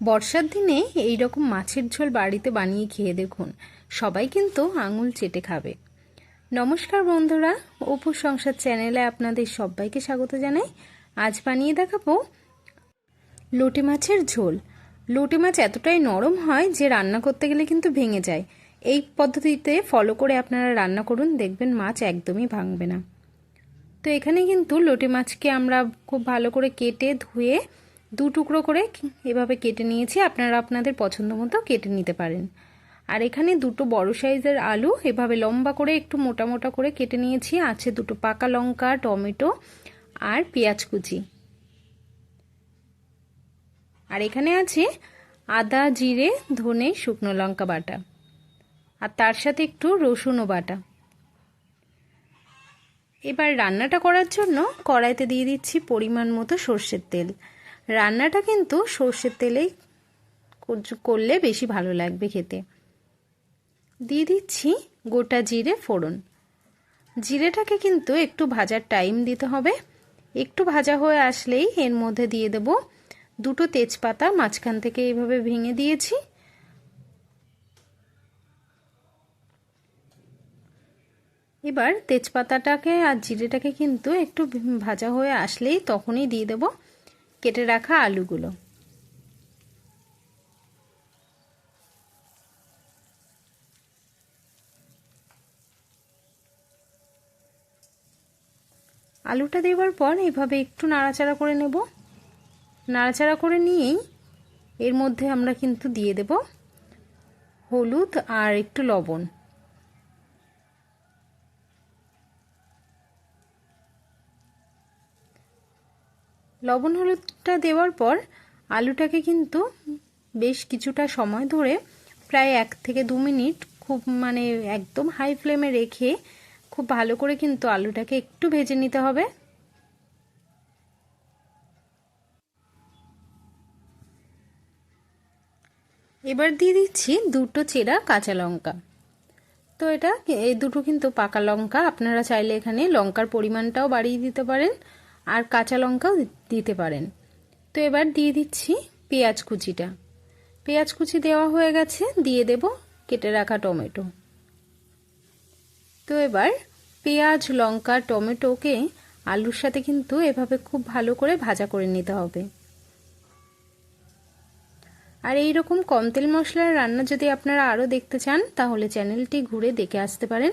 বর্ষার দিনে এই রকম মাছের ঝোল বাড়িতে বানিয়ে খেয়ে দেখুন। সবাই কিন্তু আঙুল চেটে খাবে। নমস্কার বন্ধুরা, অপু সংসার চ্যানেলে আপনাদের সবাইকে স্বাগত জানাই। আজ বানিয়ে দেখাবো লোটে মাছের ঝোল। লোটে মাছ এতটাই নরম হয় যে রান্না করতে গেলে কিন্তু ভেঙে যায়। এই পদ্ধতিতে ফলো করে আপনারা রান্না করুন, দেখবেন মাছ একদমই ভাঙবে না। তো এখানে কিন্তু লোটে মাছকে আমরা খুব ভালো করে কেটে ধুয়ে দু টুকরো করে এভাবে কেটে নিয়েছি, আপনারা আপনাদের পছন্দ মতো কেটে নিতে পারেন। আর এখানে দুটো বড় সাইজের আলু, এভাবে লম্বা করে একটু মোটা মোটা করে কেটে নিয়েছি। আছে দুটো পাকা লঙ্কা, টমেটো আর পেঁয়াজ কুচি। আর এখানে আছে আদা, জিরে, ধনে, শুকনো লঙ্কা বাটা। আর তার সাথে একটু রসুনও বাটা। এবার রান্নাটা করার জন্য কড়াইতে দিয়ে দিচ্ছি পরিমাণ মতো সর্ষের তেল। রান্নাটা কিন্তু সর্ষের তেলেই করলে বেশি ভালো লাগবে খেতে। দিয়ে দিচ্ছি গোটা জিরে ফোড়ন। জিরেটাকে কিন্তু একটু ভাজার টাইম দিতে হবে। একটু ভাজা হয়ে আসলেই এর মধ্যে দিয়ে দেব দুটো তেজপাতা, মাঝখান থেকে এইভাবে ভেঙে দিয়েছি। এবার তেজপাতাটাকে আর জিরেটাকে কিন্তু একটু ভাজা হয়ে আসলেই তখনই দিয়ে দেব। কেটে রাখা আলুগুলো। আলুটা দেওয়ার পর এভাবে একটু নাড়াচাড়া করে নেব। নাড়াচাড়া করে নিয়েই এর মধ্যে আমরা কিন্তু দিয়ে দেব হলুদ আর একটু লবণ। লবণ হলুদটা দেওয়ার পর আলুটাকে কিন্তু বেশ কিছুটা সময় ধরে প্রায় এক থেকে দু মিনিট খুব মানে একদম হাই ফ্লেমে রেখে খুব ভালো করে কিন্তু আলুটাকে একটু ভেজে নিতে হবে। এবার দিয়ে দিচ্ছি দুটো চেরা কাঁচা লঙ্কা। তো এটা, এই দুটো কিন্তু পাকা লঙ্কা, আপনারা চাইলে এখানে লঙ্কার পরিমাণটাও বাড়িয়ে দিতে পারেন। আর কাঁচা লঙ্কাও দিতে পারেন। তো এবার দিয়ে দিচ্ছি পেঁয়াজ কুচিটা। পেঁয়াজ কুচি দেওয়া হয়ে গেছে, দিয়ে দেব কেটে রাখা টমেটো। তো এবার পেঁয়াজ, লঙ্কা, টমেটোকে আলুর সাথে কিন্তু এভাবে খুব ভালো করে ভাজা করে নিতে হবে। আর এই রকম কম তেল মশলার রান্না যদি আপনারা আরও দেখতে চান, তাহলে চ্যানেলটি ঘুরে দেখে আসতে পারেন।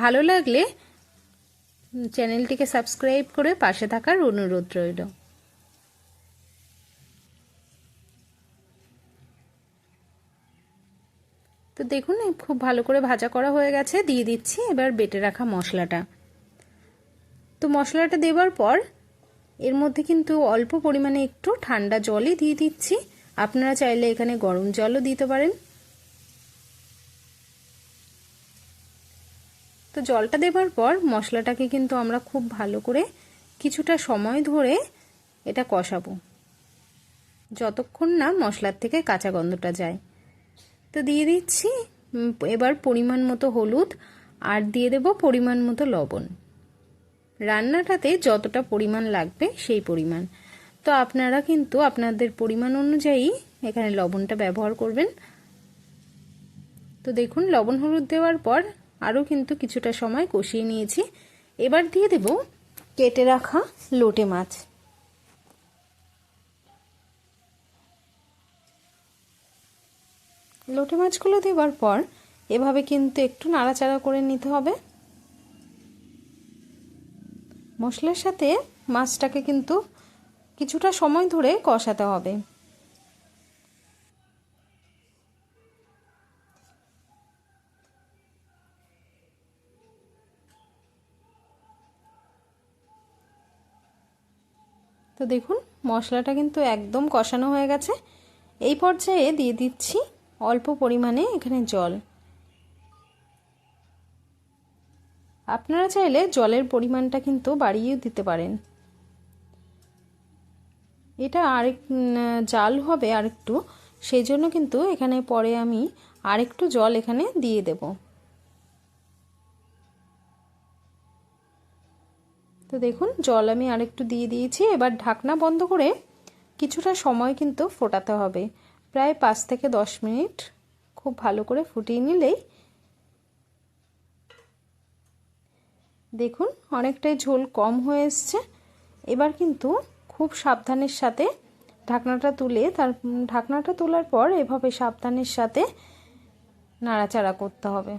ভালো লাগলে চ্যানেলটিকে সাবস্ক্রাইব করে পাশে থাকার অনুরোধ রইল। তো দেখুন, খুব ভালো করে ভাজা করা হয়ে গেছে। দিয়ে দিচ্ছি এবার বেটে রাখা মশলাটা। তো মশলাটা দেওয়ার পর এর মধ্যে কিন্তু অল্প পরিমাণে একটু ঠান্ডা জলই দিয়ে দিচ্ছি। আপনারা চাইলে এখানে গরম জলও দিতে পারেন। তো জলটা দেবার পর মশলাটাকে কিন্তু আমরা খুব ভালো করে কিছুটা সময় ধরে এটা কষাবো। যতক্ষণ না মশলার থেকে কাঁচা গন্ধটা যায়। তো দিয়ে দিচ্ছি এবার পরিমাণ মতো হলুদ আর দিয়ে দেব পরিমাণ মতো লবণ। রান্নাটাতে যতটা পরিমাণ লাগবে সেই পরিমাণ। তো আপনারা কিন্তু আপনাদের পরিমাণ অনুযায়ী এখানে লবণটা ব্যবহার করবেন। তো দেখুন, লবণ হলুদ দেওয়ার পর আরও কিন্তু কিছুটা সময় কষিয়ে নিয়েছি। এবার দিয়ে দেব কেটে রাখা লোটে মাছ। লোটে মাছগুলো দেওয়ার পর এভাবে কিন্তু একটু নাড়াচাড়া করে নিতে হবে। মশলার সাথে মাছটাকে কিন্তু কিছুটা সময় ধরে কষাতে হবে। তো দেখুন, মশলাটা কিন্তু একদম কষানো হয়ে গেছে। এই পর্যায়ে দিয়ে দিচ্ছি অল্প পরিমাণে এখানে জল। আপনারা চাইলে জলের পরিমাণটা কিন্তু বাড়িয়েও দিতে পারেন। এটা আরেক জাল হবে আরেকটু। সেই জন্য কিন্তু এখানে পরে আমি আরেকটু জল এখানে দিয়ে দেব। তো দেখুন, জল আমি আরেকটু দিয়ে দিয়েছি। এবার ঢাকনা বন্ধ করে কিছুটা সময় কিন্তু ফোটাতে হবে। প্রায় পাঁচ থেকে দশ মিনিট খুব ভালো করে ফুটিয়ে নিলেই দেখুন, অনেকটাই ঝোল কম হয়ে এসছে। এবার কিন্তু খুব সাবধানের সাথে ঢাকনাটা তুলে তার, ঢাকনাটা তোলার পর এভাবে সাবধানের সাথে নাড়াচাড়া করতে হবে।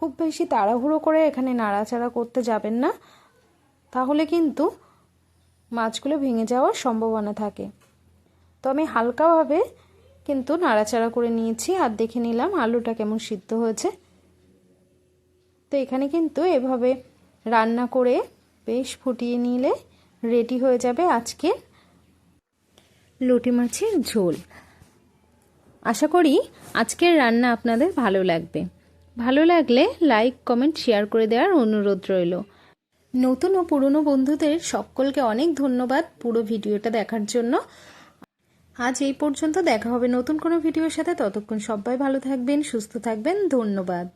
খুব বেশি তাড়াহুড়ো করে এখানে নাড়াচাড়া করতে যাবেন না। তাহলে কিন্তু মাছগুলো ভেঙে যাওয়ার সম্ভাবনা থাকে। তো আমি হালকাভাবে কিন্তু নাড়াচাড়া করে নিয়েছি আর দেখে নিলাম আলুটা কেমন সিদ্ধ হয়েছে। তো এখানে কিন্তু এভাবে রান্না করে বেশ ফুটিয়ে নিলে রেডি হয়ে যাবে আজকে লটি মাছের ঝোল। আশা করি আজকের রান্না আপনাদের ভালো লাগবে। ভালো লাগলে লাইক, কমেন্ট, শেয়ার করে দেওয়ার অনুরোধ রইল। নতুন ও পুরনো বন্ধুদের সকলকে অনেক ধন্যবাদ পুরো ভিডিওটা দেখার জন্য। আজ এই পর্যন্ত দেখা হবে নতুন কোনো ভিডিওর সাথে। ততক্ষণ সবাই ভালো থাকবেন, সুস্থ থাকবেন। ধন্যবাদ।